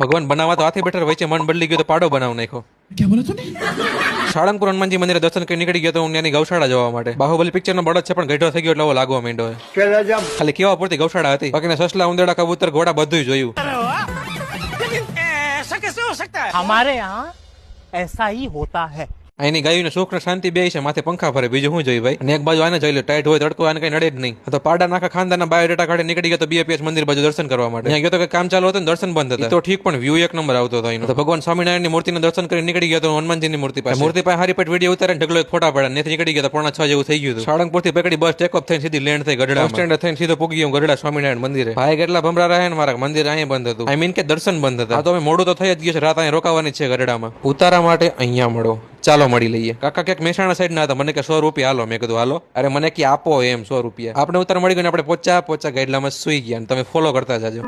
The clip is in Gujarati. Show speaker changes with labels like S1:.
S1: ભગવાન બનાવવા તો હાથે બેઠા વચ્ચે મન બદલી ગયો તો પાડો બનાવ નાખ્યો. ક્યાં બોલો તું સાળંગપુર હનુમાનજી મંદિરે દર્શન કરી નીકળી ગયો તો હું ત્યાંની ગૌશાળા જવા માટે. બાહુબલી પિક્ચરનો બળદ છે પણ ગઢો થઈ ગયો એટલે એવો લાગવા માંડ્યો ખાલી કેવા પૂરતી ગૌશાળા હતી? બાકીના સસલા ઉંદરડા કબૂતર ઘોડા બધું જોયું.
S2: હમારે યહાં એસા હી હોતા
S1: હૈ. ગાયોને સુખ ને શાંતિ બે છે. માથે પંખા ફરે બીજું શું જોયું ભાઈ? અને એક બાજુ આને જોઈ લો ટાઈટ હોય તડકો આને કઈ નડે જ નહીં. તો પાડા નાખા ખાનદાના બાયોડેટા કાઢે નીકળી ગયો તો બીએપીએસ મંદિર બાજુ દર્શન કરવા માટે. ગયો તો કે કામ ચાલુ હતું દર્શન બંધ હતા. તો ઠીક પણ વ્યૂ એક નંબર આવતો હતો તો ભગવાન સ્વામિનારાયણની મૂર્તિને દર્શન કરી નીકળી ગયો તો હનુમાનજીની મૂર્તિ પાસે. મૂર્તિ પાસે હારી પેટ વીડિયો ઉતારે ઢગલો એક ફોટા પડ્યા નથી નીકળી ગયા તો પોણા છ જેવું થઈ ગયું હતું. સાળંગપુરથી પકડી બસ ટેકઓફ થઈને સીધી લેન્ડ થઈ ગઢડા સ્ટેન્ડ થઈને સીધો પૂગી ગયો ગઢડા સ્વામિનારાયણ મંદિરે. ભાઈ કેટલા ભમરા રહ્યા ને મારા મંદિર અહીંયા બંધ હતું. આઈ મીન કે દર્શન બંધ હતા. તો અમે મોડું તો થઈ જ ગયું છે રાત અહીંયા રોકાવાની છે ગઢડામાં. ઉતારા માટે અહીંયા મળો. ચાલો મળી લઈએ. કાકા ક્યાંક મહેસાણા સાઈડ ના હતા. મને કે સો રૂપિયા હાલો. મેં કીધું, હાલો. અરે મને કે આપો એમ, સો રૂપિયા. આપણે ઉતાર મળી ગયો આપણે પોચા પોચા ગાઈડલામાં સુઈ ગયા તમે ફોલો કરતા જાજો.